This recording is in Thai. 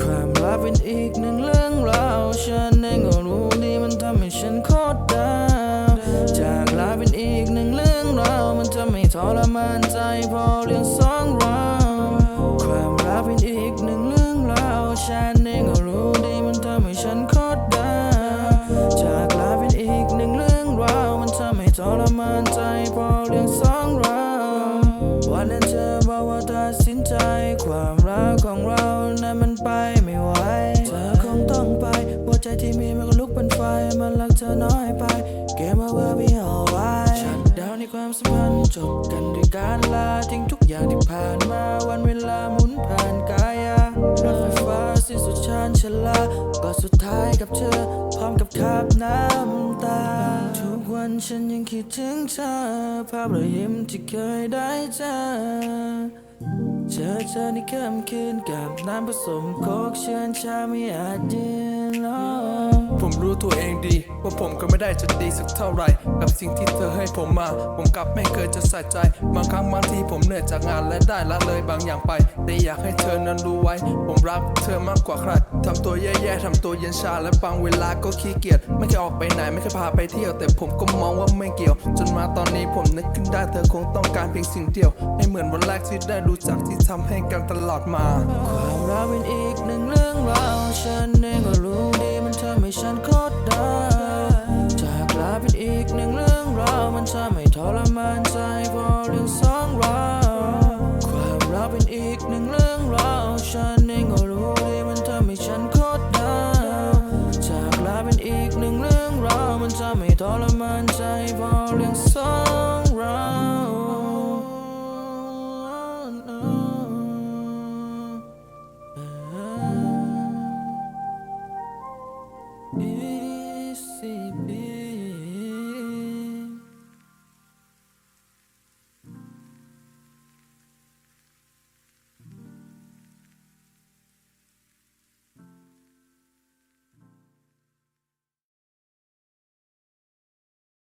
ความรักเป็นอีกหนึ่งเรื่องราวฉันเองก็รู้ดีมันทำให้ฉันโคตรดาวจากลาเป็นอีกหนึ่งเรื่องราวมันทำให้ทรมานใจพอเรื่องสองเรา ของเรานั้นมันไปไม่ไหวเธอคงต้องไปหัวใจที่มีมันก็ลุกเป็นไฟ มันรักเธอน้อยไป เกมมาเวอร์พี่เอาไว้ชัดดาวในความสัมพันธ์จบกันด้วยการลาทิ้งทุกอย่างที่ผ่านมาวันเวลาหมุนผ่านกายารถไฟฟ้าสิ้นสุดชานชลาก็สุดท้ายกับเธอ พร้อมกับคาบน้ำตา ทุกวันฉันยังคิดถึงเธอ ภาพรอยยิ้มที่เคยได้เจอ เจอเธอในค่ำคืนกับน้ำผสมโคกเชิญชาไม่อาจยืนรอ รู้ตัวเองดี ว่าผมก็ไม่ได้จะดีสักเท่าไหร่ กับสิ่งที่เธอให้ผมมา ผมกลับไม่เคยจะใส่ใจ บางครั้งบางทีผมเหนื่อยจากงานและได้ละเลยบางอย่างไป แต่อยากให้เธอนั้นรู้ไว้ ผมรักเธอมากกว่าใครทำตัวแย่ๆทำตัวเย็นชาและบางเวลาก็ขี้เกียจไม่เคยออกไปไหนไม่เคยพาไปเที่ยว แต่ผมก็มองว่าไม่เกี่ยว จนมาตอนนี้ผมนึกขึ้นได้เธอคงต้องการเพียงสิ่งเดียวให้เหมือนวันแรกที่ได้รู้จักที่ทำให้กันตลอดมา ความรักเป็นอีกหนึ่งเรื่องราวฉันเองก็รู้ อีกหนึ่งเรื่องราวฉันเองก็รู้ดีมันทำให้ฉันโคตรดาวจากลาเป็นอีกหนึ่งเรื่องราวมันทำให้ทรมานใจพอเรื่องสองเรา Easy,